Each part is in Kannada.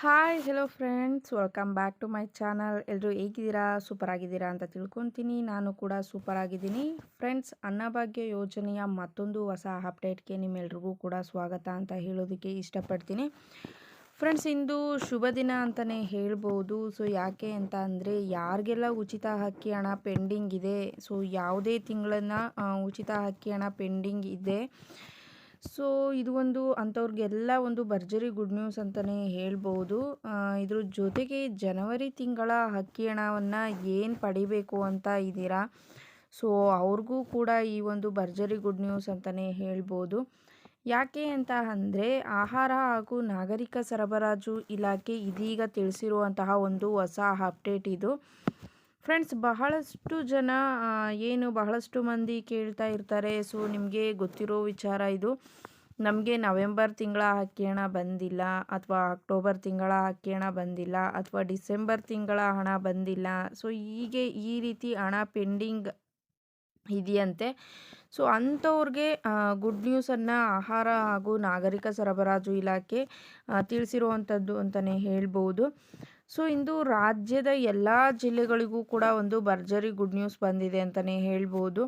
Hi hello friends welcome back to my channel ಎಲ್ಲರೂ ಹೇಗಿದ್ದೀರಾ? ಸೂಪರ್ ಆಗಿದ್ದೀರಾ ಅಂತ ತಿಳ್ಕೊತೀನಿ. ನಾನು ಕೂಡ ಸೂಪರ್ ಆಗಿದ್ದೀನಿ ಫ್ರೆಂಡ್ಸ್ ಅನ್ನಭಾಗ್ಯ ಯೋಜನೆಯ ಮತ್ತೊಂದು ಹೊಸ ಅಪ್ಡೇಟ್ಗೆ ನಿಮ್ಮೆಲ್ರಿಗೂ ಕೂಡ ಸ್ವಾಗತ ಅಂತ ಹೇಳೋದಕ್ಕೆ ಇಷ್ಟಪಡ್ತೀನಿ. ಫ್ರೆಂಡ್ಸ್ ಇಂದು ಶುಭ ದಿನ ಅಂತಲೇ ಹೇಳ್ಬೋದು. ಸೊ ಯಾಕೆ ಅಂತ ಅಂದರೆ, ಯಾರಿಗೆಲ್ಲ ಉಚಿತ ಹಕ್ಕಿ ಹಣ ಪೆಂಡಿಂಗ್ ಇದೆ ಸೊ ಯಾವುದೇ ತಿಂಗಳನ್ನು ಉಚಿತ ಹಕ್ಕಿ ಹಣ ಪೆಂಡಿಂಗ್ ಇದೆ ಸೊ, ಇದು ಒಂದು ಅಂಥವ್ರಿಗೆಲ್ಲ ಒಂದು ಭರ್ಜರಿ ಗುಡ್ ನ್ಯೂಸ್ ಅಂತಲೇ ಹೇಳ್ಬೋದು. ಇದ್ರ ಜೊತೆಗೆ ಜನವರಿ ತಿಂಗಳ ಹಕ್ಕಿ ಹಣವನ್ನು ಏನು ಪಡಿಬೇಕು ಅಂತ ಇದ್ದೀರಾ ಸೊ, ಅವ್ರಿಗೂ ಕೂಡ ಈ ಒಂದು ಭರ್ಜರಿ ಗುಡ್ ನ್ಯೂಸ್ ಅಂತಲೇ ಹೇಳ್ಬೋದು. ಯಾಕೆ ಅಂತ ಅಂದರೆ, ಆಹಾರ ಹಾಗೂ ನಾಗರಿಕ ಸರಬರಾಜು ಇಲಾಖೆ ಇದೀಗ ತಿಳಿಸಿರುವಂತಹ ಒಂದು ಹೊಸ ಅಪ್ಡೇಟ್ ಇದು. ಫ್ರೆಂಡ್ಸ್ ಬಹಳಷ್ಟು ಜನ ಏನು ಬಹಳಷ್ಟು ಮಂದಿ ಕೇಳ್ತಾ ಇರ್ತಾರೆ. ಸೊ ನಿಮಗೆ ಗೊತ್ತಿರೋ ವಿಚಾರ ಇದು. ನಮಗೆ ನವೆಂಬರ್ ತಿಂಗಳ ಹಾಕಿಯೋಣ ಬಂದಿಲ್ಲ, ಅಥವಾ ಅಕ್ಟೋಬರ್ ತಿಂಗಳ ಹಣ ಬಂದಿಲ್ಲ, ಅಥವಾ ಡಿಸೆಂಬರ್ ತಿಂಗಳ ಹಣ ಬಂದಿಲ್ಲ. ಸೊ ಹೀಗೆ ಈ ರೀತಿ ಹಣ ಪೆಂಡಿಂಗ್ ಇದೆಯಂತೆ. ಸೊ ಅಂಥವ್ರಿಗೆ ಗುಡ್ ನ್ಯೂಸನ್ನು ಆಹಾರ ಹಾಗೂ ನಾಗರಿಕ ಸರಬರಾಜು ಇಲಾಖೆ ತಿಳಿಸಿರುವಂಥದ್ದು ಅಂತಲೇ ಹೇಳ್ಬೋದು. ಸೊ, ಇಂದು ರಾಜ್ಯದ ಎಲ್ಲ ಜಿಲ್ಲೆಗಳಿಗೂ ಕೂಡ ಒಂದು ಭರ್ಜರಿ ಗುಡ್ ನ್ಯೂಸ್ ಬಂದಿದೆ ಅಂತಲೇ ಹೇಳ್ಬೋದು.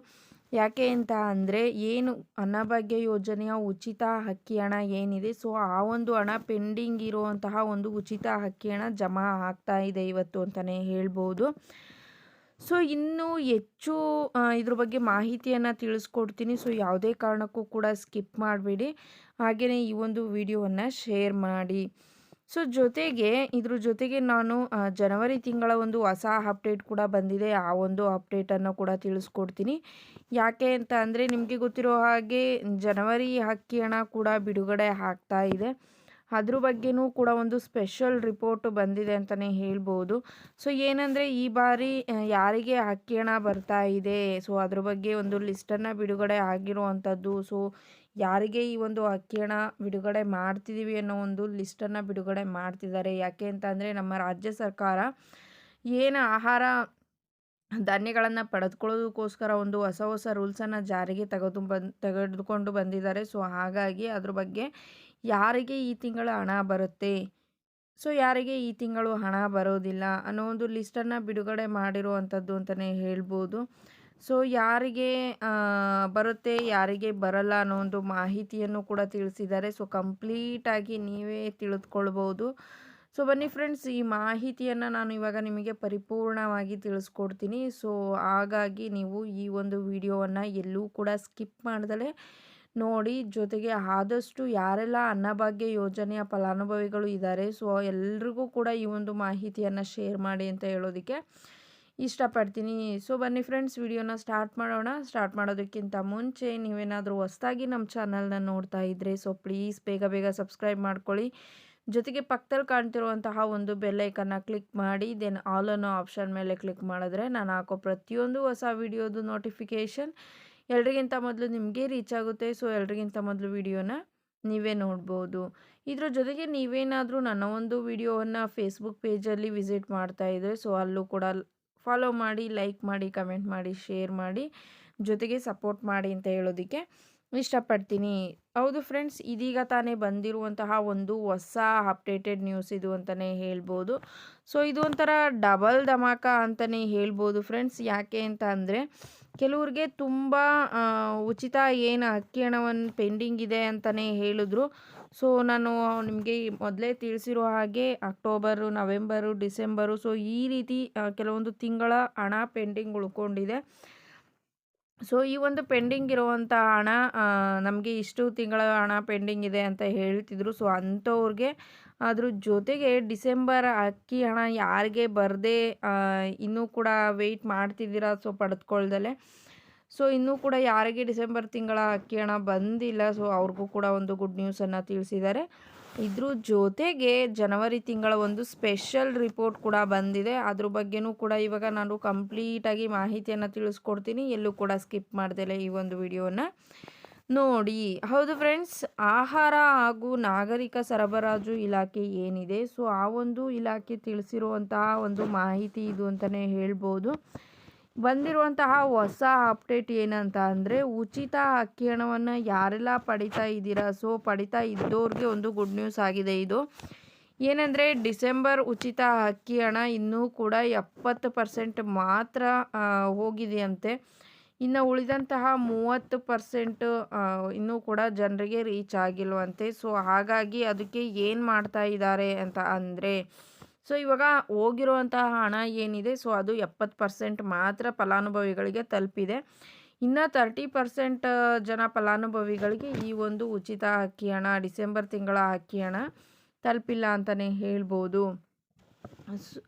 ಯಾಕೆ ಅಂತ ಅಂದರೆ, ಏನು ಅನ್ನಭಾಗ್ಯ ಯೋಜನೆಯ ಉಚಿತ ಅಕ್ಕಿ ಹಣ ಏನಿದೆ, ಸೊ, ಆ ಒಂದು ಹಣ ಪೆಂಡಿಂಗ್ ಇರುವಂತಹ ಒಂದು ಉಚಿತ ಅಕ್ಕಿ ಹಣ ಜಮಾ ಆಗ್ತಾ ಇದೆ ಇವತ್ತು ಅಂತಲೇ ಹೇಳ್ಬೋದು. ಸೊ, ಇನ್ನೂ ಹೆಚ್ಚು ಇದ್ರ ಬಗ್ಗೆ ಮಾಹಿತಿಯನ್ನು ತಿಳಿಸ್ಕೊಡ್ತೀನಿ. ಸೊ, ಯಾವುದೇ ಕಾರಣಕ್ಕೂ ಕೂಡ ಸ್ಕಿಪ್ ಮಾಡಬೇಡಿ. ಹಾಗೆಯೇ ಈ ಒಂದು ವಿಡಿಯೋವನ್ನು ಶೇರ್ ಮಾಡಿ. ಸೊ ಜೊತೆಗೆ ಇದ್ರ ಜೊತೆಗೆ ನಾನು ಜನವರಿ ತಿಂಗಳ ಒಂದು ಹೊಸ ಅಪ್ಡೇಟ್ ಕೂಡ ಬಂದಿದೆ. ಆ ಒಂದು ಅಪ್ಡೇಟನ್ನು ಕೂಡ ತಿಳಿಸ್ಕೊಡ್ತೀನಿ. ಯಾಕೆ ಅಂತ ಅಂದರೆ ನಿಮಗೆ ಗೊತ್ತಿರೋ ಹಾಗೆ ಜನವರಿ ಹಕ್ಕಿ ಹಣ ಕೂಡ ಬಿಡುಗಡೆ ಆಗ್ತಾ ಇದೆ. ಅದ್ರ ಬಗ್ಗೆನೂ ಕೂಡ ಒಂದು ಸ್ಪೆಷಲ್ ರಿಪೋರ್ಟ್ ಬಂದಿದೆ ಅಂತಲೇ ಹೇಳ್ಬೋದು. ಸೊ ಏನಂದರೆ ಈ ಬಾರಿ ಯಾರಿಗೆ ಅಕ್ಕಿ ಹಣ ಬರ್ತಾ ಇದೆ? ಸೊ ಅದ್ರ ಬಗ್ಗೆ ಒಂದು ಲಿಸ್ಟನ್ನು ಬಿಡುಗಡೆ ಆಗಿರುವಂಥದ್ದು ಸೊ ಯಾರಿಗೆ ಈ ಒಂದು ಅಕ್ಕಿಯನ್ನು ಬಿಡುಗಡೆ ಮಾಡ್ತಿದ್ದೀವಿ ಅನ್ನೋ ಒಂದು ಲಿಸ್ಟನ್ನು ಬಿಡುಗಡೆ ಮಾಡ್ತಿದ್ದಾರೆ. ಯಾಕೆ ಅಂತ ನಮ್ಮ ರಾಜ್ಯ ಸರ್ಕಾರ ಏನು ಆಹಾರ ಧಾನ್ಯಗಳನ್ನು ಪಡೆದುಕೊಳ್ಳೋದಕ್ಕೋಸ್ಕರ ಒಂದು ಹೊಸ ಹೊಸ ರೂಲ್ಸನ್ನು ಜಾರಿಗೆ ತೆಗೆದು ಬಂದು, ತೆಗೆದುಕೊಂಡು ಬಂದಿದ್ದಾರೆ. ಸೊ ಹಾಗಾಗಿ ಅದ್ರ ಬಗ್ಗೆ ಯಾರಿಗೆ ಈ ತಿಂಗಳ ಹಣ ಬರುತ್ತೆ? ಸೊ ಯಾರಿಗೆ ಈ ತಿಂಗಳು ಹಣ ಬರೋದಿಲ್ಲ ಅನ್ನೋ ಒಂದು ಲಿಸ್ಟನ್ನು ಬಿಡುಗಡೆ ಮಾಡಿರುವಂಥದ್ದು ಅಂತಲೇ ಹೇಳ್ಬೋದು. ಸೊ ಯಾರಿಗೆ ಬರುತ್ತೆ, ಯಾರಿಗೆ ಬರಲ್ಲ ಅನ್ನೋ ಒಂದು ಮಾಹಿತಿಯನ್ನು ಕೂಡ ತಿಳಿಸಿದ್ದಾರೆ. ಸೊ ಕಂಪ್ಲೀಟಾಗಿ ನೀವೇ ತಿಳಿದುಕೊಳ್ಬೋದು. ಸೊ ಬನ್ನಿ ಫ್ರೆಂಡ್ಸ್ ಈ ಮಾಹಿತಿಯನ್ನು ನಾನು ಇವಾಗ ನಿಮಗೆ ಪರಿಪೂರ್ಣವಾಗಿ ತಿಳಿಸ್ಕೊಡ್ತೀನಿ. ಸೊ ಹಾಗಾಗಿ ನೀವು ಈ ಒಂದು ವಿಡಿಯೋವನ್ನು ಎಲ್ಲೂ ಕೂಡ ಸ್ಕಿಪ್ ಮಾಡ್ದಲೇ ನೋಡಿ. ಜೊತೆಗೆ ಆದಷ್ಟು ಯಾರೆಲ್ಲ ಅನ್ನಭಾಗ್ಯ ಯೋಜನೆಯ ಫಲಾನುಭವಿಗಳು ಇದ್ದಾರೆ, ಸೊ, ಎಲ್ರಿಗೂ ಕೂಡ ಈ ಒಂದು ಮಾಹಿತಿಯನ್ನು ಶೇರ್ ಮಾಡಿ ಅಂತ ಹೇಳೋದಕ್ಕೆ ಇಷ್ಟಪಡ್ತೀನಿ. ಸೊ ಬನ್ನಿ ಫ್ರೆಂಡ್ಸ್ ವಿಡಿಯೋನ ಸ್ಟಾರ್ಟ್ ಮಾಡೋಣ. ಸ್ಟಾರ್ಟ್ ಮಾಡೋದಕ್ಕಿಂತ ಮುಂಚೆ ನೀವೇನಾದರೂ ಹೊಸ್ದಾಗಿ ನಮ್ಮ ಚಾನಲ್ನ ನೋಡ್ತಾ ಇದ್ದರೆ ಸೊ ಪ್ಲೀಸ್ ಬೇಗ ಬೇಗ ಸಬ್ಸ್ಕ್ರೈಬ್ ಮಾಡ್ಕೊಳ್ಳಿ. ಜೊತೆಗೆ ಪಕ್ಕದಲ್ಲಿ ಕಾಣ್ತಿರುವಂತಹ ಒಂದು ಬೆಲ್ಲೈಕನ್ನು ಕ್ಲಿಕ್ ಮಾಡಿ ದೆನ್ ಆಲ್ ಅನ್ನೋ ಆಪ್ಷನ್ ಮೇಲೆ ಕ್ಲಿಕ್ ಮಾಡಿದ್ರೆ ನಾನು ಹಾಕೋ ಪ್ರತಿಯೊಂದು ಹೊಸ ವಿಡಿಯೋದು ನೋಟಿಫಿಕೇಷನ್ ಎಲ್ರಿಗಿಂತ ಮೊದಲು ನಿಮಗೆ ರೀಚ್ ಆಗುತ್ತೆ. ಸೊ ಎಲ್ರಿಗಿಂತ ಮೊದಲು ವಿಡಿಯೋನ ನೀವೇ ನೋಡ್ಬೋದು. ಇದರ ಜೊತೆಗೆ ನೀವೇನಾದರೂ ನನ್ನ ಒಂದು ವಿಡಿಯೋವನ್ನು ಫೇಸ್ಬುಕ್ ಪೇಜಲ್ಲಿ ವಿಸಿಟ್ ಮಾಡ್ತಾ ಇದ್ದರೆ ಸೊ ಅಲ್ಲೂ ಕೂಡ ಫಾಲೋ ಮಾಡಿ ಲೈಕ್ ಮಾಡಿ ಕಮೆಂಟ್ ಮಾಡಿ ಶೇರ್ ಮಾಡಿ, ಜೊತೆಗೆ ಸಪೋರ್ಟ್ ಮಾಡಿ ಅಂತ ಹೇಳೋದಕ್ಕೆ ಇಷ್ಟಪಡ್ತೀನಿ. ಹೌದು ಫ್ರೆಂಡ್ಸ್ ಇದೀಗ ತಾನೇ ಬಂದಿರುವಂತಹ ಒಂದು ಹೊಸ ಅಪ್ಡೇಟೆಡ್ ನ್ಯೂಸ್ ಇದು ಅಂತಲೇ ಹೇಳ್ಬೋದು. ಸೊ ಇದು ಒಂಥರ ಡಬಲ್ ಧಮಾಕ ಅಂತಲೇ ಹೇಳ್ಬೋದು ಫ್ರೆಂಡ್ಸ್ ಯಾಕೆ ಅಂತ ಅಂದರೆ, ಕೆಲವ್ರಿಗೆ ತುಂಬ ಉಚಿತ ಏನು ಅಕ್ಕಿ ಹಣವನ್ನು ಪೆಂಡಿಂಗ್ ಇದೆ ಅಂತಲೇ ಹೇಳಿದ್ರು. ಸೊ, ನಾನು ನಿಮಗೆ ಮೊದಲೇ ತಿಳಿಸಿರೋ ಹಾಗೆ ಅಕ್ಟೋಬರು, ನವೆಂಬರು, ಡಿಸೆಂಬರು, ಸೊ, ಈ ರೀತಿ ಕೆಲವೊಂದು ತಿಂಗಳ ಹಣ ಪೆಂಡಿಂಗ್ ಉಳ್ಕೊಂಡಿದೆ. ಸೊ, ಈ ಒಂದು ಪೆಂಡಿಂಗ್ ಇರುವಂಥ ಹಣ ನಮಗೆ ಇಷ್ಟು ತಿಂಗಳ ಹಣ ಪೆಂಡಿಂಗ್ ಇದೆ ಅಂತ ಹೇಳ್ತಿದ್ರು. ಸೊ, ಅಂಥವ್ರಿಗೆ ಅದ್ರ ಜೊತೆಗೆ ಡಿಸೆಂಬರ್ ಅಕ್ಕಿ ಹಣ ಯಾರಿಗೆ ಬರದೆ ಇನ್ನೂ ಕೂಡ ವೆಯ್ಟ್ ಮಾಡ್ತಿದ್ದೀರಾ? ಸೊ, ಪಡೆದುಕೊಳ್ದಲೆ. ಸೊ ಇನ್ನೂ ಕೂಡ ಯಾರಿಗೆ ಡಿಸೆಂಬರ್ ತಿಂಗಳ ಅಕ್ಕಿ ಹಣ ಬಂದಿಲ್ಲ ಸೊ ಅವ್ರಿಗೂ ಕೂಡ ಒಂದು ಗುಡ್ ನ್ಯೂಸನ್ನು ತಿಳಿಸಿದ್ದಾರೆ. ಇದ್ರ ಜೊತೆಗೆ ಜನವರಿ ತಿಂಗಳ ಒಂದು ಸ್ಪೆಷಲ್ ರಿಪೋರ್ಟ್ ಕೂಡ ಬಂದಿದೆ. ಅದ್ರ ಬಗ್ಗೆನೂ ಕೂಡ ಇವಾಗ ನಾನು ಕಂಪ್ಲೀಟಾಗಿ ಮಾಹಿತಿಯನ್ನು ತಿಳಿಸ್ಕೊಡ್ತೀನಿ. ಎಲ್ಲೂ ಕೂಡ ಸ್ಕಿಪ್ ಮಾಡ್ದಲೆ ಈ ಒಂದು ವಿಡಿಯೋನ ನೋಡಿ. ಹೌದು ಫ್ರೆಂಡ್ಸ್ ಆಹಾರ ಹಾಗೂ ನಾಗರಿಕ ಸರಬರಾಜು ಇಲಾಖೆ ಏನಿದೆ? ಸೊ ಆ ಒಂದು ಇಲಾಖೆ ತಿಳಿಸಿರುವಂತಹ ಒಂದು ಮಾಹಿತಿ ಇದು ಅಂತಲೇ ಹೇಳ್ಬೋದು. ಬಂದಿರುವಂತಹ ಹೊಸ ಅಪ್ಡೇಟ್ ಏನಂತ ಅಂದರೆ ಉಚಿತ ಅಕ್ಕಿ ಹಣವನ್ನು ಯಾರೆಲ್ಲ ಪಡಿತಾ ಇದ್ದೀರಾ? ಸೊ ಪಡಿತಾ ಇದ್ದವ್ರಿಗೆ ಒಂದು ಗುಡ್ ನ್ಯೂಸ್ ಆಗಿದೆ ಇದು. ಏನಂದರೆ ಡಿಸೆಂಬರ್ ಉಚಿತ ಅಕ್ಕಿ ಹಣ ಇನ್ನೂ ಕೂಡ ಎಪ್ಪತ್ತು ಪರ್ಸೆಂಟ್ ಮಾತ್ರ ಹೋಗಿದೆಯಂತೆ. ಇನ್ನು ಉಳಿದಂತಹ ಮೂವತ್ತು ಪರ್ಸೆಂಟು ಇನ್ನೂ ಕೂಡ ಜನರಿಗೆ ರೀಚ್ ಆಗಿಲ್ವಂತೆ. ಸೊ ಹಾಗಾಗಿ ಅದಕ್ಕೆ ಏನು ಮಾಡ್ತಾ ಇದ್ದಾರೆ ಅಂತ ಅಂದರೆ ಸೊ, ಇವಾಗ ಹೋಗಿರುವಂತಹ ಹಣ ಏನಿದೆ, ಸೊ, ಅದು ಎಪ್ಪತ್ತು ಪರ್ಸೆಂಟ್ ಮಾತ್ರ ಫಲಾನುಭವಿಗಳಿಗೆ ತಲುಪಿದೆ. ಇನ್ನು ತರ್ಟಿ ಪರ್ಸೆಂಟ್ ಜನ ಫಲಾನುಭವಿಗಳಿಗೆ ಈ ಒಂದು ಉಚಿತ ಅಕ್ಕಿ ಹಣ, ಡಿಸೆಂಬರ್ ತಿಂಗಳ ಅಕ್ಕಿ ಹಣ ತಲುಪಿಲ್ಲ ಅಂತಲೇ ಹೇಳ್ಬೋದು. ಸ್-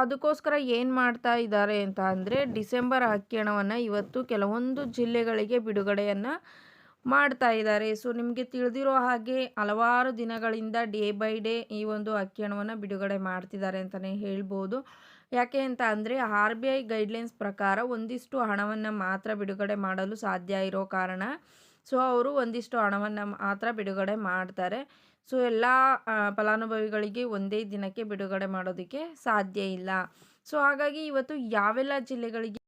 ಅದಕ್ಕೋಸ್ಕರ ಏನು ಮಾಡ್ತಾ ಇದ್ದಾರೆ ಅಂತ ಅಂದರೆ, ಡಿಸೆಂಬರ್ ಅಕ್ಕಿ ಹಣವನ್ನು ಇವತ್ತು ಕೆಲವೊಂದು ಜಿಲ್ಲೆಗಳಿಗೆ ಬಿಡುಗಡೆಯನ್ನು ಮಾಡ್ತಾ ಇದ್ದಾರೆ. ಸೊ, ನಿಮಗೆ ತಿಳಿದಿರೋ ಹಾಗೆ ಹಲವಾರು ದಿನಗಳಿಂದ ಡೇ ಬೈ ಡೇ ಈ ಒಂದು ಅಕ್ಕಿ ಹಣವನ್ನು ಬಿಡುಗಡೆ ಮಾಡ್ತಿದ್ದಾರೆ ಅಂತಲೇ ಹೇಳ್ಬೋದು. ಯಾಕೆ ಅಂತ ಅಂದರೆ ಆರ್ ಬಿ ಐ ಗೈಡ್ಲೈನ್ಸ್ ಪ್ರಕಾರ ಒಂದಿಷ್ಟು ಹಣವನ್ನು ಮಾತ್ರ ಬಿಡುಗಡೆ ಮಾಡಲು ಸಾಧ್ಯ ಇರೋ ಕಾರಣ ಸೊ, ಅವರು ಒಂದಿಷ್ಟು ಹಣವನ್ನು ಮಾತ್ರ ಬಿಡುಗಡೆ ಮಾಡ್ತಾರೆ. ಸೊ, ಎಲ್ಲ ಫಲಾನುಭವಿಗಳಿಗೆ ಒಂದೇ ದಿನಕ್ಕೆ ಬಿಡುಗಡೆ ಮಾಡೋದಕ್ಕೆ ಸಾಧ್ಯ ಇಲ್ಲ. ಸೊ, ಹಾಗಾಗಿ ಇವತ್ತು ಯಾವೆಲ್ಲ ಜಿಲ್ಲೆಗಳಿಗೆ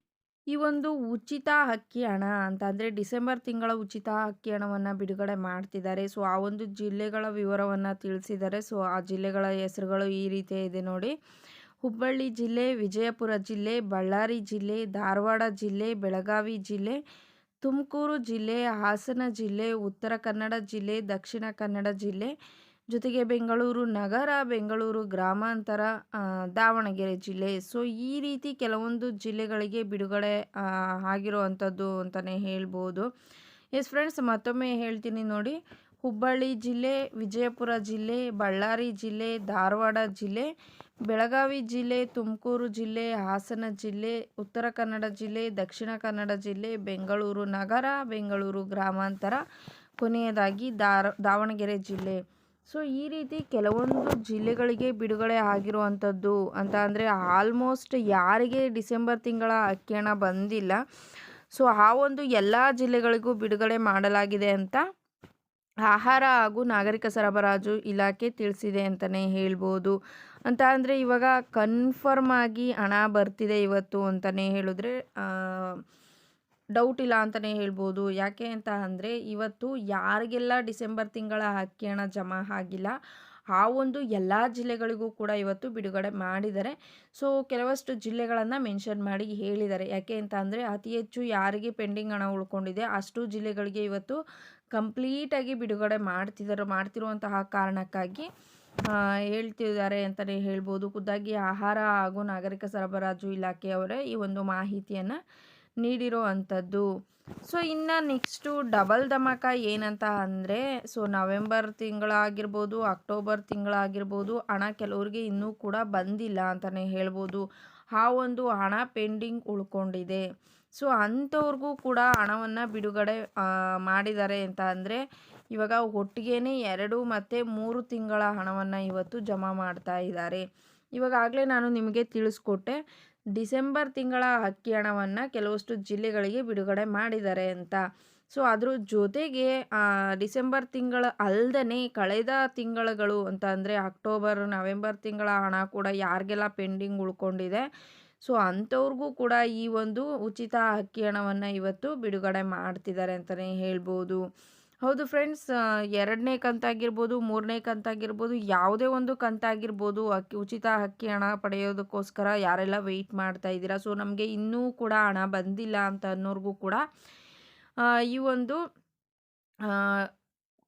ಈ ಒಂದು ಉಚಿತ ಅಕ್ಕಿ ಹಣ ಅಂತ ಅಂದರೆ ಡಿಸೆಂಬರ್ ತಿಂಗಳ ಉಚಿತ ಅಕ್ಕಿ ಹಣವನ್ನು ಬಿಡುಗಡೆ ಮಾಡ್ತಿದ್ದಾರೆ. ಸೊ ಆ ಒಂದು ಜಿಲ್ಲೆಗಳ ವಿವರವನ್ನು ತಿಳಿಸಿದ್ದಾರೆ. ಸೊ ಆ ಜಿಲ್ಲೆಗಳ ಹೆಸರುಗಳು ಈ ರೀತಿ ಇದೆ ನೋಡಿ. ಹುಬ್ಬಳ್ಳಿ ಜಿಲ್ಲೆ, ವಿಜಯಪುರ ಜಿಲ್ಲೆ, ಬಳ್ಳಾರಿ ಜಿಲ್ಲೆ, ಧಾರವಾಡ ಜಿಲ್ಲೆ, ಬೆಳಗಾವಿ ಜಿಲ್ಲೆ, ತುಮಕೂರು ಜಿಲ್ಲೆ, ಹಾಸನ ಜಿಲ್ಲೆ, ಉತ್ತರ ಕನ್ನಡ ಜಿಲ್ಲೆ, ದಕ್ಷಿಣ ಕನ್ನಡ ಜಿಲ್ಲೆ ಜೊತೆಗೆ ಬೆಂಗಳೂರು ನಗರ, ಬೆಂಗಳೂರು ಗ್ರಾಮಾಂತರ ದಾವಣಗೆರೆ ಜಿಲ್ಲೆ. ಸೊ ಈ ರೀತಿ ಕೆಲವೊಂದು ಜಿಲ್ಲೆಗಳಿಗೆ ಬಿಡುಗಡೆ ಆಗಿರುವಂಥದ್ದು ಅಂತಲೇ ಹೇಳ್ಬೋದು. ಎಸ್ ಫ್ರೆಂಡ್ಸ್ ಮತ್ತೊಮ್ಮೆ ಹೇಳ್ತೀನಿ ನೋಡಿ. ಹುಬ್ಬಳ್ಳಿ ಜಿಲ್ಲೆ, ವಿಜಯಪುರ ಜಿಲ್ಲೆ, ಬಳ್ಳಾರಿ ಜಿಲ್ಲೆ, ಧಾರವಾಡ ಜಿಲ್ಲೆ, ಬೆಳಗಾವಿ ಜಿಲ್ಲೆ, ತುಮಕೂರು ಜಿಲ್ಲೆ, ಹಾಸನ ಜಿಲ್ಲೆ, ಉತ್ತರ ಕನ್ನಡ ಜಿಲ್ಲೆ, ದಕ್ಷಿಣ ಕನ್ನಡ ಜಿಲ್ಲೆ, ಬೆಂಗಳೂರು ನಗರ, ಬೆಂಗಳೂರು ಗ್ರಾಮಾಂತರ, ಕೊನೆಯದಾಗಿ ದಾರ, ದಾವಣಗೆರೆ ಜಿಲ್ಲೆ. ಸೊ, ಈ ರೀತಿ ಕೆಲವೊಂದು ಜಿಲ್ಲೆಗಳಿಗೆ ಬಿಡುಗಡೆ ಆಗಿರುವಂಥದ್ದು ಅಂತ ಅಂದರೆ ಆಲ್ಮೋಸ್ಟ್ ಯಾರಿಗೆ ಡಿಸೆಂಬರ್ ತಿಂಗಳ ಅಕ್ಕಿ ಹಣ ಬಂದಿಲ್ಲ. ಸೊ, ಆ ಒಂದು ಎಲ್ಲ ಜಿಲ್ಲೆಗಳಿಗೂ ಬಿಡುಗಡೆ ಮಾಡಲಾಗಿದೆ ಅಂತ ಆಹಾರ ಹಾಗೂ ನಾಗರಿಕ ಸರಬರಾಜು ಇಲಾಖೆ ತಿಳಿಸಿದೆ ಅಂತಲೇ ಹೇಳ್ಬೋದು. ಅಂತ ಅಂದರೆ ಇವಾಗ ಕನ್ಫರ್ಮ್ ಆಗಿ ಹಣ ಬರ್ತಿದೆ ಇವತ್ತು ಅಂತಲೇ ಹೇಳಿದ್ರೆ ಡೌಟ್ ಇಲ್ಲ ಅಂತಲೇ ಹೇಳ್ಬೋದು. ಯಾಕೆ ಅಂತ ಅಂದರೆ ಇವತ್ತು ಯಾರಿಗೆಲ್ಲ ಡಿಸೆಂಬರ್ ತಿಂಗಳ ಅಕ್ಕಿ ಹಣ ಜಮಾ ಆಗಿಲ್ಲ, ಆ ಒಂದು ಎಲ್ಲ ಜಿಲ್ಲೆಗಳಿಗೂ ಕೂಡ ಇವತ್ತು ಬಿಡುಗಡೆ ಮಾಡಿದ್ದಾರೆ. ಸೊ ಕೆಲವಷ್ಟು ಜಿಲ್ಲೆಗಳನ್ನು ಮೆನ್ಷನ್ ಮಾಡಿ ಹೇಳಿದ್ದಾರೆ. ಯಾಕೆ ಅಂತ ಅಂದರೆ ಅತಿ ಹೆಚ್ಚು ಯಾರಿಗೆ ಪೆಂಡಿಂಗ್ ಹಣ ಉಳ್ಕೊಂಡಿದೆ, ಅಷ್ಟು ಜಿಲ್ಲೆಗಳಿಗೆ ಇವತ್ತು ಕಂಪ್ಲೀಟಾಗಿ ಬಿಡುಗಡೆ ಮಾಡ್ತಿದ್ದಾರೆ ಮಾಡ್ತಿರುವಂತಹ ಕಾರಣಕ್ಕಾಗಿ ಹೇಳ್ತಿದ್ದಾರೆ ಅಂತಲೇ ಹೇಳ್ಬೋದು. ಖುದ್ದಾಗಿ ಆಹಾರ ಹಾಗೂ ನಾಗರಿಕ ಸರಬರಾಜು ಇಲಾಖೆಯವರೇ ಈ ಒಂದು ಮಾಹಿತಿಯನ್ನು ನೀಡಿರೋ ಅಂಥದ್ದು. ಸೊ, ಇನ್ನು ನೆಕ್ಸ್ಟು ಡಬಲ್ ಧಮಾಕ ಏನಂತ ಅಂದರೆ, ಸೊ ನವೆಂಬರ್ ತಿಂಗಳಾಗಿರ್ಬೋದು, ಅಕ್ಟೋಬರ್ ತಿಂಗಳಾಗಿರ್ಬೋದು, ಹಣ ಕೆಲವ್ರಿಗೆ ಇನ್ನೂ ಕೂಡ ಬಂದಿಲ್ಲ ಅಂತಲೇ ಹೇಳ್ಬೋದು. ಆ ಒಂದು ಹಣ ಪೆಂಡಿಂಗ್ ಉಳ್ಕೊಂಡಿದೆ. ಸೊ, ಅಂಥವ್ರಿಗೂ ಕೂಡ ಹಣವನ್ನು ಬಿಡುಗಡೆ ಮಾಡಿದ್ದಾರೆ ಅಂತ ಅಂದರೆ, ಇವಾಗ ಒಟ್ಟಿಗೆ ಎರಡು ಮತ್ತು ಮೂರು ತಿಂಗಳ ಹಣವನ್ನು ಇವತ್ತು ಜಮಾ ಮಾಡ್ತಾ ಇದ್ದಾರೆ. ಇವಾಗಾಗಲೇ ನಾನು ನಿಮಗೆ ತಿಳಿಸ್ಕೊಟ್ಟೆ. ಡಿಸೆಂಬರ್ ತಿಂಗಳ ಅಕ್ಕಿ ಹಣವನ್ನು ಕೆಲವಷ್ಟು ಜಿಲ್ಲೆಗಳಿಗೆ ಬಿಡುಗಡೆ ಮಾಡಿದ್ದಾರೆ ಅಂತ. ಸೊ ಅದ್ರ ಜೊತೆಗೆ ಡಿಸೆಂಬರ್ ತಿಂಗಳ ಅಲ್ಲದೆ ಕಳೆದ ತಿಂಗಳುಗಳು ಅಂತ ಅಂದರೆ ಅಕ್ಟೋಬರ್, ನವೆಂಬರ್ ತಿಂಗಳ ಹಣ ಕೂಡ ಯಾರಿಗೆಲ್ಲ ಪೆಂಡಿಂಗ್ ಉಳ್ಕೊಂಡಿದೆ. ಸೊ ಅಂಥವ್ರಿಗೂ ಕೂಡ ಈ ಒಂದು ಉಚಿತ ಅಕ್ಕಿ ಹಣವನ್ನು ಇವತ್ತು ಬಿಡುಗಡೆ ಮಾಡ್ತಿದ್ದಾರೆ ಅಂತಲೇ ಹೇಳ್ಬೋದು. ಹೌದು ಫ್ರೆಂಡ್ಸ್ ಎರಡನೇ ಕಂತಾಗಿರ್ಬೋದು ಮೂರನೇ ಕಂತಾಗಿರ್ಬೋದು ಯಾವುದೇ ಒಂದು ಕಂತಾಗಿರ್ಬೋದು ಅಕ್ಕಿ ಉಚಿತ ಅಕ್ಕಿ ಹಣ ಪಡೆಯೋದಕ್ಕೋಸ್ಕರ ಯಾರೆಲ್ಲ ವೆಯ್ಟ್ ಮಾಡ್ತಾ ಇದ್ದೀರಾ? ಸೊ ನಮಗೆ ಇನ್ನೂ ಕೂಡ ಹಣ ಬಂದಿಲ್ಲ ಅಂತ ಅನ್ನೋರ್ಗೂ ಕೂಡ ಈ ಒಂದು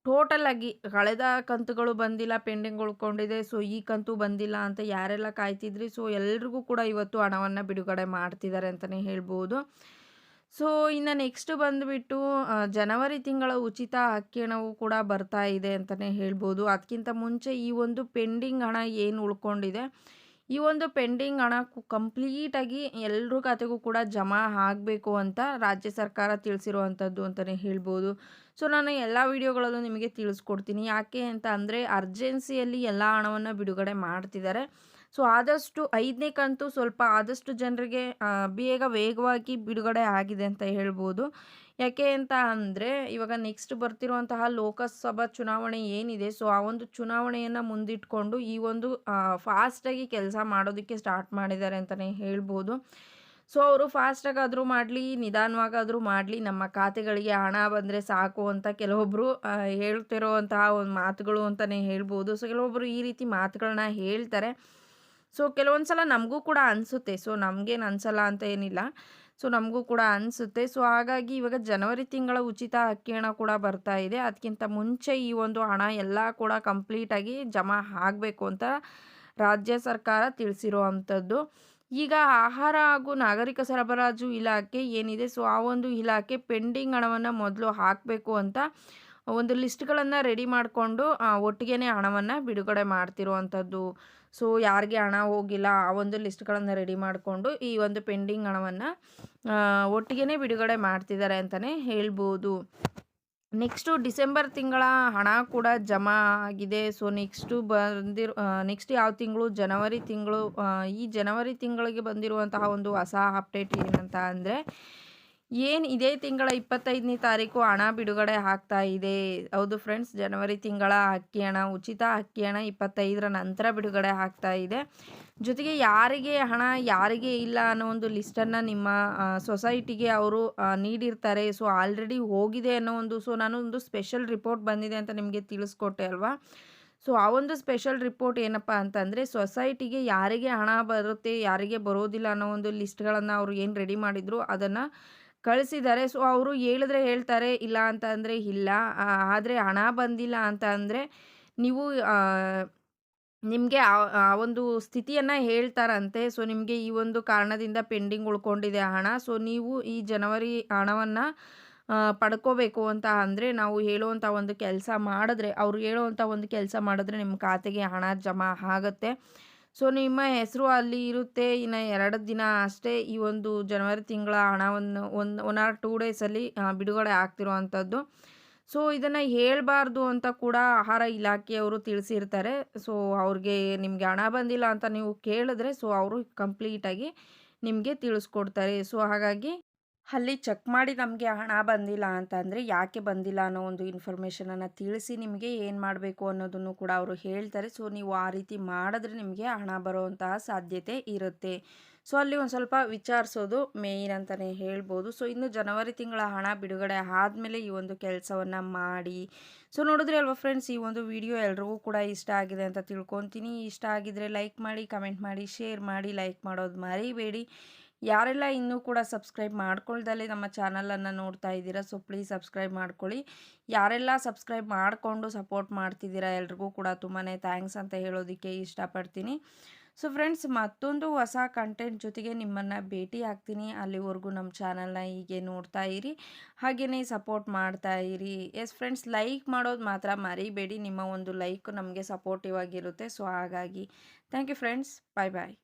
ಟೋಟಲ್ ಆಗಿ ಕಳೆದ ಕಂತುಗಳು ಬಂದಿಲ್ಲ ಪೆಂಡಿಂಗ್ ಉಳ್ಕೊಂಡಿದೆ ಸೊ ಈ ಕಂತು ಬಂದಿಲ್ಲ ಅಂತ ಯಾರೆಲ್ಲ ಕಾಯ್ತಿದ್ರಿ? ಸೊ ಎಲ್ರಿಗೂ ಕೂಡ ಇವತ್ತು ಹಣವನ್ನು ಬಿಡುಗಡೆ ಮಾಡ್ತಿದ್ದಾರೆ ಅಂತಲೇ ಹೇಳ್ಬೋದು. ಸೊ, ಇನ್ನು ನೆಕ್ಸ್ಟ್ ಬಂದುಬಿಟ್ಟು ಜನವರಿ ತಿಂಗಳ ಉಚಿತ ಅಕ್ಕಿ ಹಣವು ಕೂಡ ಬರ್ತಾ ಇದೆ ಅಂತಲೇ ಹೇಳ್ಬೋದು. ಅದಕ್ಕಿಂತ ಮುಂಚೆ ಈ ಒಂದು ಪೆಂಡಿಂಗ್ ಹಣ ಏನು ಉಳ್ಕೊಂಡಿದೆ, ಈ ಒಂದು ಪೆಂಡಿಂಗ್ ಹಣ ಕಂಪ್ಲೀಟಾಗಿ ಎಲ್ಲರ ಖಾತೆಗೂ ಕೂಡ ಜಮಾ ಆಗಬೇಕು ಅಂತ ರಾಜ್ಯ ಸರ್ಕಾರ ತಿಳಿಸಿರುವಂಥದ್ದು ಅಂತಲೇ ಹೇಳ್ಬೋದು. ಸೊ, ನಾನು ಎಲ್ಲ ವಿಡಿಯೋಗಳಲ್ಲೂ ನಿಮಗೆ ತಿಳಿಸ್ಕೊಡ್ತೀನಿ. ಯಾಕೆ ಅಂತ ಅಂದರೆ, ಅರ್ಜೆನ್ಸಿಯಲ್ಲಿ ಎಲ್ಲ ಹಣವನ್ನು ಬಿಡುಗಡೆ ಮಾಡ್ತಿದ್ದಾರೆ. ಸೊ, ಆದಷ್ಟು ಐದನೇ ಕಂತು ಸ್ವಲ್ಪ ಆದಷ್ಟು ಜನರಿಗೆ ಬೇಗ ವೇಗವಾಗಿ ಬಿಡುಗಡೆ ಆಗಿದೆ ಅಂತ ಹೇಳ್ಬೋದು. ಯಾಕೆ ಅಂತ ಅಂದರೆ, ಇವಾಗ ನೆಕ್ಸ್ಟ್ ಬರ್ತಿರುವಂತಹ ಲೋಕಸಭಾ ಚುನಾವಣೆ ಏನಿದೆ, ಸೊ, ಆ ಒಂದು ಚುನಾವಣೆಯನ್ನು ಮುಂದಿಟ್ಕೊಂಡು ಈ ಒಂದು ಫಾಸ್ಟಾಗಿ ಕೆಲಸ ಮಾಡೋದಕ್ಕೆ ಸ್ಟಾರ್ಟ್ ಮಾಡಿದ್ದಾರೆ ಅಂತಲೇ ಹೇಳ್ಬೋದು. ಸೊ, ಅವರು ಫಾಸ್ಟಾಗಾದರೂ ಮಾಡಲಿ, ನಿಧಾನವಾಗಾದರೂ ಮಾಡಲಿ, ನಮ್ಮ ಖಾತೆಗಳಿಗೆ ಹಣ ಬಂದರೆ ಸಾಕು ಅಂತ ಕೆಲವೊಬ್ಬರು ಹೇಳ್ತಿರೋವಂತಹ ಒಂದು ಮಾತುಗಳು ಅಂತಲೇ ಹೇಳ್ಬೋದು. ಸೊ ಕೆಲವೊಬ್ಬರು ಈ ರೀತಿ ಮಾತುಗಳನ್ನ ಹೇಳ್ತಾರೆ. ಸೊ ಕೆಲವೊಂದು ಸಲ ನಮಗೂ ಕೂಡ ಅನಿಸುತ್ತೆ. ಸೊ ನಮಗೇನು ಅನಿಸಲ್ಲ ಅಂತ ಏನಿಲ್ಲ. ಸೊ ನಮಗೂ ಕೂಡ ಅನಿಸುತ್ತೆ. ಸೊ ಹಾಗಾಗಿ ಇವಾಗ ಜನವರಿ ತಿಂಗಳ ಉಚಿತ ಅಕ್ಕಿ ಹಣ ಕೂಡ ಬರ್ತಾ ಇದೆ. ಅದಕ್ಕಿಂತ ಮುಂಚೆ ಈ ಒಂದು ಹಣ ಎಲ್ಲ ಕೂಡ ಕಂಪ್ಲೀಟಾಗಿ ಜಮಾ ಆಗಬೇಕು ಅಂತ ರಾಜ್ಯ ಸರ್ಕಾರ ತಿಳಿಸಿರೋ ಅಂಥದ್ದು. ಈಗ ಆಹಾರ ಹಾಗೂ ನಾಗರಿಕ ಸರಬರಾಜು ಇಲಾಖೆ ಏನಿದೆ? ಸೊ ಆ ಒಂದು ಇಲಾಖೆ ಪೆಂಡಿಂಗ್ ಹಣವನ್ನು ಮೊದಲು ಹಾಕಬೇಕು ಅಂತ ಒಂದು ಲಿಸ್ಟ್ಗಳನ್ನು ರೆಡಿ ಮಾಡಿಕೊಂಡು ಒಟ್ಟಿಗೆ ಹಣವನ್ನು ಬಿಡುಗಡೆ ಮಾಡ್ತಿರುವಂಥದ್ದು ಸೊ, ಯಾರಿಗೆ ಹಣ ಹೋಗಿಲ್ಲ, ಆ ಒಂದು ಲಿಸ್ಟ್ಗಳನ್ನು ರೆಡಿ ಮಾಡಿಕೊಂಡು ಈ ಒಂದು ಪೆಂಡಿಂಗ್ ಹಣವನ್ನು ಒಟ್ಟಿಗೆ ಬಿಡುಗಡೆ ಮಾಡ್ತಿದ್ದಾರೆ ಅಂತಲೇ ಹೇಳ್ಬೋದು. ನೆಕ್ಸ್ಟು ಡಿಸೆಂಬರ್ ತಿಂಗಳ ಹಣ ಕೂಡ ಜಮಾ ಆಗಿದೆ. ಸೊ ನೆಕ್ಸ್ಟು ಬಂದಿರೋ ನೆಕ್ಸ್ಟ್ ಯಾವ ತಿಂಗಳು? ಜನವರಿ ತಿಂಗಳು ಈ ಜನವರಿ ತಿಂಗಳಿಗೆ ಬಂದಿರುವಂತಹ ಒಂದು ಹೊಸ ಅಪ್ಡೇಟ್ ಏನಂತ ಅಂದರೆ ಏನು ಇದೇ ತಿಂಗಳ ಇಪ್ಪತ್ತೈದನೇ ತಾರೀಕು ಹಣ ಬಿಡುಗಡೆ ಆಗ್ತಾ ಇದೆ? ಹೌದು ಫ್ರೆಂಡ್ಸ್ ಜನವರಿ ತಿಂಗಳ ಅಕ್ಕಿ ಹಣ, ಉಚಿತ ಅಕ್ಕಿ ಹಣ ಇಪ್ಪತ್ತೈದರ ನಂತರ ಬಿಡುಗಡೆ ಆಗ್ತಾ ಇದೆ. ಜೊತೆಗೆ ಯಾರಿಗೆ ಹಣ, ಯಾರಿಗೆ ಇಲ್ಲ ಅನ್ನೋ ಒಂದು ಲಿಸ್ಟನ್ನು ನಿಮ್ಮ ಸೊಸೈಟಿಗೆ ಅವರು ನೀಡಿರ್ತಾರೆ. ಸೊ ಆಲ್ರೆಡಿ ಹೋಗಿದೆ ಅನ್ನೋ ಒಂದು ಸೊ ನಾನು ಒಂದು ಸ್ಪೆಷಲ್ ರಿಪೋರ್ಟ್ ಬಂದಿದೆ ಅಂತ ನಿಮಗೆ ತಿಳಿಸ್ಕೊಟ್ಟೆ ಅಲ್ವಾ? ಸೊ ಆ ಒಂದು ಸ್ಪೆಷಲ್ ರಿಪೋರ್ಟ್ ಏನಪ್ಪ ಅಂತಂದರೆ ಸೊಸೈಟಿಗೆ ಯಾರಿಗೆ ಹಣ ಬರುತ್ತೆ, ಯಾರಿಗೆ ಬರೋದಿಲ್ಲ ಅನ್ನೋ ಒಂದು ಲಿಸ್ಟ್ಗಳನ್ನು ಅವರು ಏನು ರೆಡಿ ಮಾಡಿದ್ರು, ಅದನ್ನು ಕಳಿಸಿದ್ದಾರೆ ಸೊ, ಅವರು ಹೇಳಿದ್ರೆ ಹೇಳ್ತಾರೆ, ಇಲ್ಲ ಅಂತ ಅಂದರೆ ಇಲ್ಲ. ಆದರೆ ಹಣ ಬಂದಿಲ್ಲ ಅಂತ ಅಂದರೆ ನೀವು ನಿಮಗೆ ಆ ಒಂದು ಸ್ಥಿತಿಯನ್ನು ಹೇಳ್ತಾರಂತೆ. ಸೊ, ನಿಮಗೆ ಈ ಒಂದು ಕಾರಣದಿಂದ ಪೆಂಡಿಂಗ್ ಉಳ್ಕೊಂಡಿದೆ ಹಣ. ಸೊ, ನೀವು ಈ ಜನವರಿ ಹಣವನ್ನು ಪಡ್ಕೋಬೇಕು ಅಂತ ಅಂದರೆ ನಾವು ಹೇಳುವಂಥ ಒಂದು ಕೆಲಸ ಮಾಡಿದ್ರೆ, ಅವರು ಹೇಳುವಂಥ ಒಂದು ಕೆಲಸ ಮಾಡಿದ್ರೆ ನಿಮ್ಮ ಖಾತೆಗೆ ಹಣ ಜಮಾ ಆಗುತ್ತೆ. ಸೊ, ನಿಮ್ಮ ಹೆಸರು ಅಲ್ಲಿ ಇರುತ್ತೆ. ಇನ್ನು ಎರಡು ದಿನ ಅಷ್ಟೇ ಈ ಒಂದು ಜನವರಿ ತಿಂಗಳ ಹಣವನ್ನು ಒಂದು ಒನ್ ಆರ್ ಟೂ ಡೇಸಲ್ಲಿ ಬಿಡುಗಡೆ ಆಗ್ತಿರುವಂಥದ್ದು ಸೊ, ಇದನ್ನು ಹೇಳಬಾರ್ದು ಅಂತ ಕೂಡ ಆಹಾರ ಇಲಾಖೆಯವರು ತಿಳಿಸಿರ್ತಾರೆ. ಸೊ, ಅವ್ರಿಗೆ ನಿಮಗೆ ಹಣ ಬಂದಿಲ್ಲ ಅಂತ ನೀವು ಕೇಳಿದ್ರೆ, ಸೊ, ಅವರು ಕಂಪ್ಲೀಟಾಗಿ ನಿಮಗೆ ತಿಳಿಸ್ಕೊಡ್ತಾರೆ. ಸೊ, ಹಾಗಾಗಿ ಅಲ್ಲಿ ಚೆಕ್ ಮಾಡಿ ನಮಗೆ ಹಣ ಬಂದಿಲ್ಲ ಅಂತಂದರೆ ಯಾಕೆ ಬಂದಿಲ್ಲ ಅನ್ನೋ ಒಂದು ಇನ್ಫಾರ್ಮೇಷನನ್ನು ತಿಳಿಸಿ ನಿಮಗೆ ಏನು ಮಾಡಬೇಕು ಅನ್ನೋದನ್ನು ಕೂಡ ಅವರು ಹೇಳ್ತಾರೆ. ಸೊ ನೀವು ಆ ರೀತಿ ಮಾಡಿದ್ರೆ ನಿಮಗೆ ಹಣ ಬರುವಂತಹ ಸಾಧ್ಯತೆ ಇರುತ್ತೆ. ಸೊ ಅಲ್ಲಿ ಒಂದು ಸ್ವಲ್ಪ ವಿಚಾರಿಸೋದು ಮೇಯ್ನ್ ಅಂತಲೇ ಹೇಳ್ಬೋದು. ಸೊ ಇನ್ನು ಜನವರಿ ತಿಂಗಳ ಹಣ ಬಿಡುಗಡೆ ಆದಮೇಲೆ ಈ ಒಂದು ಕೆಲಸವನ್ನು ಮಾಡಿ. ಸೊ ನೋಡಿದ್ರೆ ಅಲ್ವಾ ಫ್ರೆಂಡ್ಸ್ ಈ ಒಂದು ವಿಡಿಯೋ ಎಲ್ರಿಗೂ ಕೂಡ ಇಷ್ಟ ಆಗಿದೆ ಅಂತ ತಿಳ್ಕೊತೀನಿ. ಇಷ್ಟ ಆಗಿದ್ರೆ ಲೈಕ್ ಮಾಡಿ ಕಮೆಂಟ್ ಮಾಡಿ ಶೇರ್ ಮಾಡಿ ಲೈಕ್ ಮಾಡೋದು ಮರಿಬೇಡಿ. ಯಾರೆಲ್ಲ ಇನ್ನೂ ಕೂಡ ಸಬ್ಸ್ಕ್ರೈಬ್ ಮಾಡ್ಕೊಳ್ದಲ್ಲಿ ನಮ್ಮ ಚಾನಲನ್ನು ನೋಡ್ತಾ ಇದ್ದೀರಾ, ಸೊ ಪ್ಲೀಸ್ ಸಬ್ಸ್ಕ್ರೈಬ್ ಮಾಡ್ಕೊಳ್ಳಿ. ಯಾರೆಲ್ಲ ಸಬ್ಸ್ಕ್ರೈಬ್ ಮಾಡಿಕೊಂಡು ಸಪೋರ್ಟ್ ಮಾಡ್ತಿದ್ದೀರಾ ಎಲ್ರಿಗೂ ಕೂಡ ತುಂಬಾ ಥ್ಯಾಂಕ್ಸ್ ಅಂತ ಹೇಳೋದಕ್ಕೆ ಇಷ್ಟಪಡ್ತೀನಿ. ಸೊ ಫ್ರೆಂಡ್ಸ್, ಮತ್ತೊಂದು ಹೊಸ ಕಂಟೆಂಟ್ ಜೊತೆಗೆ ನಿಮ್ಮನ್ನು ಭೇಟಿ ಆಗ್ತೀನಿ. ಅಲ್ಲಿವರೆಗೂ ನಮ್ಮ ಚಾನಲ್ನ ಹೀಗೆ ನೋಡ್ತಾ ಇರಿ ಹಾಗೆಯೇ ಸಪೋರ್ಟ್ ಮಾಡ್ತಾ ಇರಿ. ಎಸ್ ಫ್ರೆಂಡ್ಸ್, ಲೈಕ್ ಮಾಡೋದು ಮಾತ್ರ ಮರಿಬೇಡಿ. ನಿಮ್ಮ ಒಂದು ಲೈಕ್ ನಮಗೆ ಸಪೋರ್ಟಿವ್ ಆಗಿರುತ್ತೆ, ಸೊ ಹಾಗಾಗಿ thank you friends, bye bye.